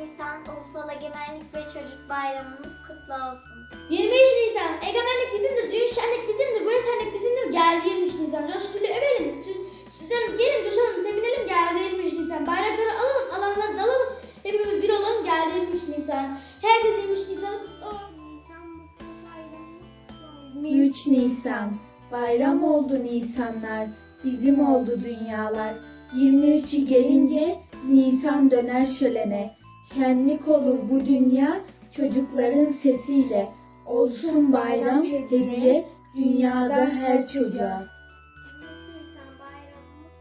Nisan Ulusal Egemenlik ve Çocuk Bayramımız kutlu olsun. 23 Nisan. Egemenlik bizimdir, düğün şenlik bizimdir, Nisan. Herkes 23 Nisan'ı kutlu olsun. Nisan mutlu bayramımız 23 Nisan bayram oldu Nisanlar bizim oldu dünyalar 23'ü gelince Nisan döner şölene şenlik olur bu dünya çocukların sesiyle olsun bayram hediye dünyada her çocuğa 23 Nisan bayramımız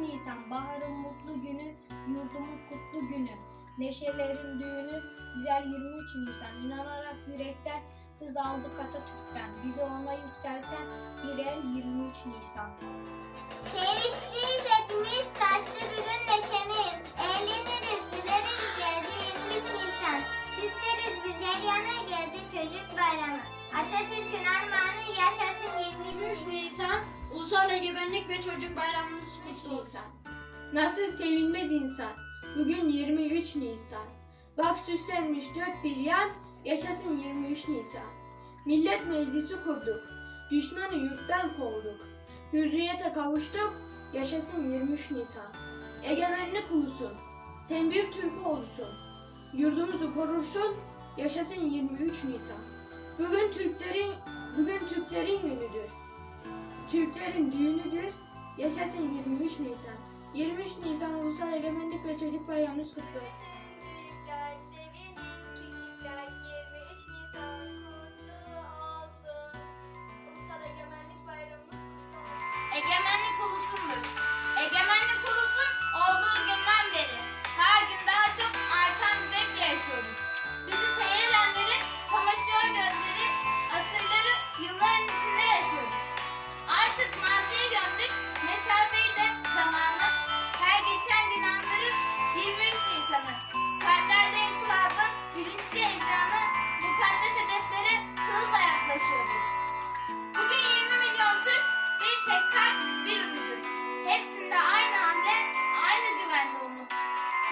23 Nisan baharın mutlu günü, yurdumun kutlu günü. Neşelerin düğünü, güzel 23 Nisan. İnanarak yürekten hız aldık Atatürk'ten. Bizi ona yükselten bir el 23 Nisan. Sevinçliyiz hepimiz, taşlı bugün neşemiz. Eğleniriz, güleriz, geldi 23 Nisan. Süsleriz biz her yana geldi çocuk bayramı. Atatürk'ün armağanı yaşasın 23 23 Nisan Ulusal Egemenlik ve Çocuk Bayramımız kutlu olsun. Nasıl sevinmez insan? Bugün 23 Nisan. Bak süslenmiş dört bir yan, yaşasın 23 Nisan. Millet meclisi kurduk, düşmanı yurttan kovduk. Hürriyete kavuştuk, yaşasın 23 Nisan. Egemenlik ulusun, sen bir Türk olursun. Yurdumuzu korursun, yaşasın 23 Nisan. Bugün Türklerin, bugün Türklerin günüdür. Türklerin düğünüdür, yaşasın 23 Nisan. 23 Nisan Ulusal Egemenlik ve Çocuk Bayramımız kutlu.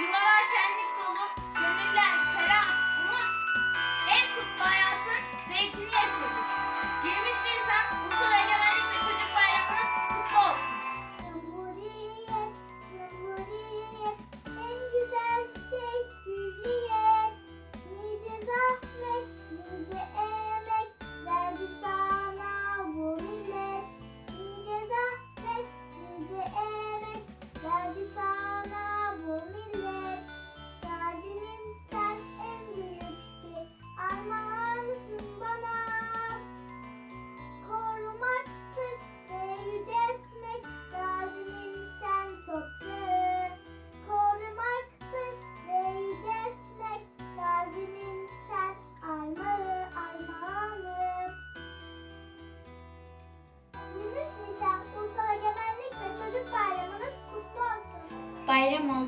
Yuvalar şenlik dolu,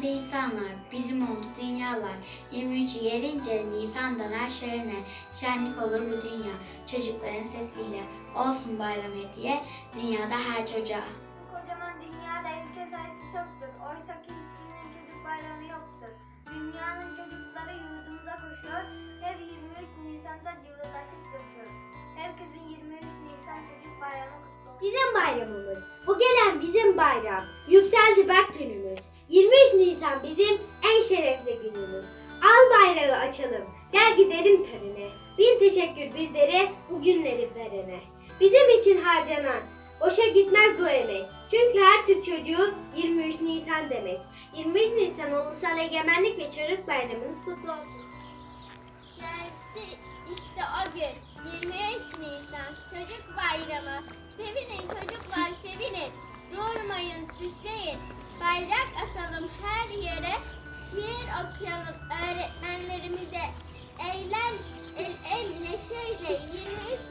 oldu insanlar, bizim oldu dünyalar. 23'ü gelince Nisan döner şölene, şenlik olur bu dünya. Çocukların sesiyle olsun bayram hediye, dünyada her çocuğa. Kocaman dünyada ülke sayısı çoktur. Oysa ki hiçbirinin çocuk bayramı yoktur. Dünyanın çocukları yurdumuza koşuyor. Her 23 Nisan'da yurdaşıp coşuyor. Herkesin 23 Nisan çocuk bayramı kutlu olsun. Bizim bayramımız. Bu gelen bizim bayram. Yükseldi bak günümüz. 23 Nisan bizim en şerefli günümüz. Al bayrağı açalım. Gel gidelim törene. Bin teşekkür bizlere bu günleri verene. Bizim için harcanan boşa gitmez bu emek. Çünkü her Türk çocuğu 23 Nisan demek. 23 Nisan Ulusal Egemenlik ve Çocuk Bayramınız kutlu olsun. Geldi işte o gün 23 Nisan Çocuk Bayramı. Sevinin çocuklar sevinin. Durmayın süsleyin. Bayrak asalım her yere. Şiir okuyalım öğretmenlerimize. Eğlen el el neşeyle 23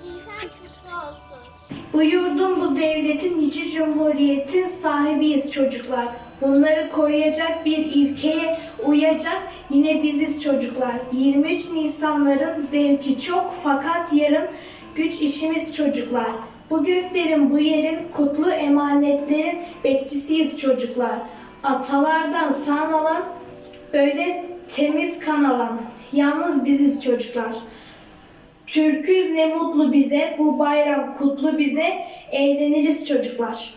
Nisan kutlu olsun. Bu yurdun, bu devletin, nice cumhuriyetin sahibiyiz çocuklar. Bunları koruyacak bir ilkeye uyacak Yine biziz çocuklar. 23 Nisanların zevki çok fakat yarın güç işimiz çocuklar. Bu göklerin, bu yerin, kutlu emanetlerin bekçisiyiz çocuklar. Atalardan sağlanan böyle temiz kan alan. Yalnız biziz çocuklar. Türküz ne mutlu bize, bu bayram kutlu bize, eğleniriz çocuklar.